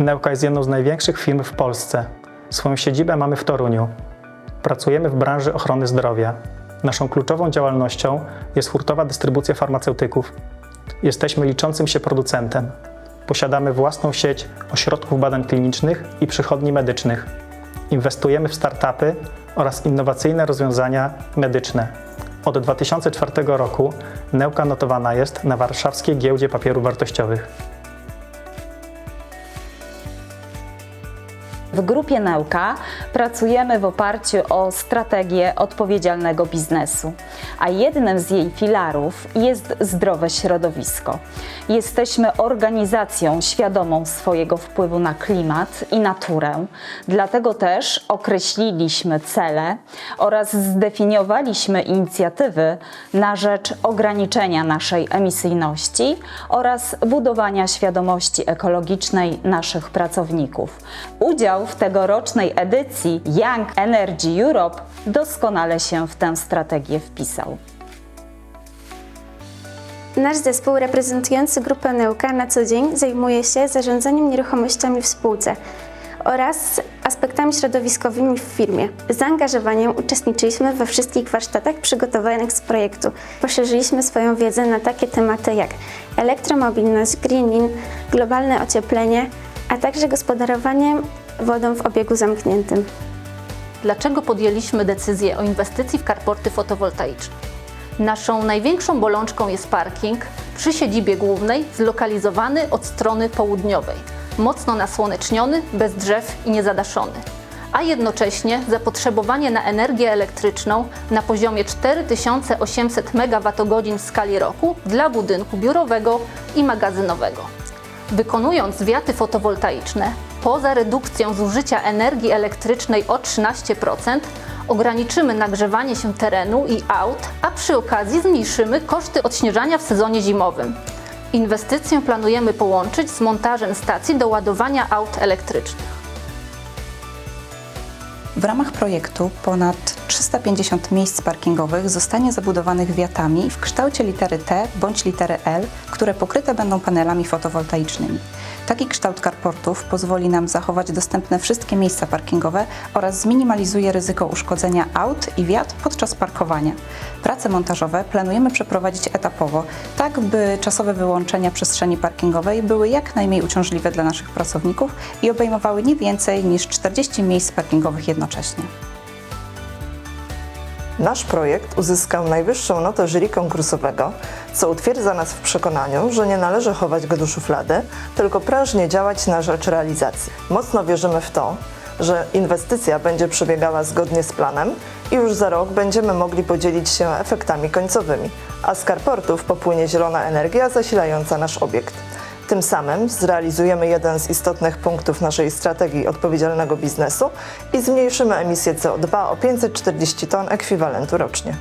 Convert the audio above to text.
Neuka jest jedną z największych firm w Polsce. Swoją siedzibę mamy w Toruniu. Pracujemy w branży ochrony zdrowia. Naszą kluczową działalnością jest hurtowa dystrybucja farmaceutyków. Jesteśmy liczącym się producentem. Posiadamy własną sieć ośrodków badań klinicznych i przychodni medycznych. Inwestujemy w startupy oraz innowacyjne rozwiązania medyczne. Od 2004 roku Neuka notowana jest na warszawskiej giełdzie papierów wartościowych. W grupie Neuka pracujemy w oparciu o strategię odpowiedzialnego biznesu, a jednym z jej filarów jest zdrowe środowisko. Jesteśmy organizacją świadomą swojego wpływu na klimat i naturę, dlatego też określiliśmy cele oraz zdefiniowaliśmy inicjatywy na rzecz ograniczenia naszej emisyjności oraz budowania świadomości ekologicznej naszych pracowników. Udział w tegorocznej edycji Young Energy Europe doskonale się w tę strategię wpisał. Nasz zespół reprezentujący grupę Neuka na co dzień zajmuje się zarządzaniem nieruchomościami w spółce oraz aspektami środowiskowymi w firmie. Z zaangażowaniem uczestniczyliśmy we wszystkich warsztatach przygotowanych z projektu. Poszerzyliśmy swoją wiedzę na takie tematy jak elektromobilność, greening, globalne ocieplenie, a także gospodarowanie wodą w obiegu zamkniętym. Dlaczego podjęliśmy decyzję o inwestycji w karporty fotowoltaiczne? Naszą największą bolączką jest parking przy siedzibie głównej, zlokalizowany od strony południowej, mocno nasłoneczniony, bez drzew i niezadaszony. A jednocześnie zapotrzebowanie na energię elektryczną na poziomie 4800 MWh w skali roku dla budynku biurowego i magazynowego. Wykonując wiaty fotowoltaiczne, poza redukcją zużycia energii elektrycznej o 13%, ograniczymy nagrzewanie się terenu i aut, a przy okazji zmniejszymy koszty odśnieżania w sezonie zimowym. Inwestycję planujemy połączyć z montażem stacji do ładowania aut elektrycznych. W ramach projektu ponad 350 miejsc parkingowych zostanie zabudowanych wiatami w kształcie litery T bądź litery L, które pokryte będą panelami fotowoltaicznymi. Taki kształt carportów pozwoli nam zachować dostępne wszystkie miejsca parkingowe oraz zminimalizuje ryzyko uszkodzenia aut i wiat podczas parkowania. Prace montażowe planujemy przeprowadzić etapowo, tak by czasowe wyłączenia przestrzeni parkingowej były jak najmniej uciążliwe dla naszych pracowników i obejmowały nie więcej niż 40 miejsc parkingowych jednocześnie. Nasz projekt uzyskał najwyższą notę jury konkursowego, co utwierdza nas w przekonaniu, że nie należy chować go do szuflady, tylko prężnie działać na rzecz realizacji. Mocno wierzymy w to, że inwestycja będzie przebiegała zgodnie z planem i już za rok będziemy mogli podzielić się efektami końcowymi, a z karportów popłynie zielona energia zasilająca nasz obiekt. Tym samym zrealizujemy jeden z istotnych punktów naszej strategii odpowiedzialnego biznesu i zmniejszymy emisję CO2 o 540 ton ekwiwalentu rocznie.